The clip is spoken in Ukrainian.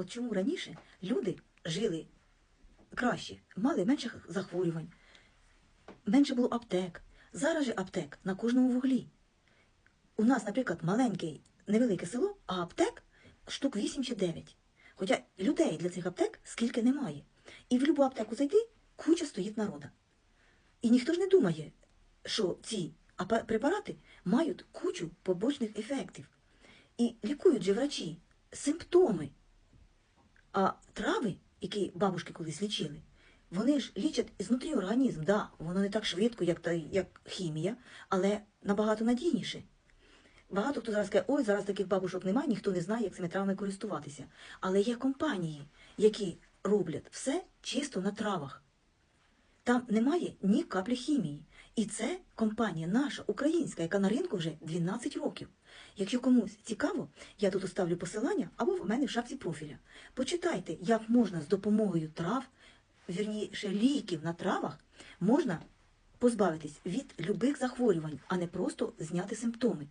От чому раніше люди жили краще, мали менше захворювань, менше було аптек. Зараз же аптек на кожному вуглі. У нас, наприклад, маленьке, невелике село, а аптек штук 8 чи 9. Хоча людей для цих аптек скільки немає. І в будь-яку аптеку зайти, куча стоїть народа. І ніхто ж не думає, що ці препарати мають кучу побочних ефектів. І лікують же врачі симптоми. А трави, які бабушки колись лічили, вони ж лічать ізнутрі організм. Да, воно не так швидко, як, та, як хімія, але набагато надійніше. Багато хто зараз каже, ой, зараз таких бабушок немає, ніхто не знає, як цими травами користуватися. Але є компанії, які роблять все чисто на травах. Там немає ні каплі хімії. І це компанія наша, українська, яка на ринку вже 12 років. Якщо комусь цікаво, я тут оставлю посилання або в мене в шапці профіля. Почитайте, як можна з допомогою трав, вірніше ліків на травах, можна позбавитись від любих захворювань, а не просто зняти симптоми.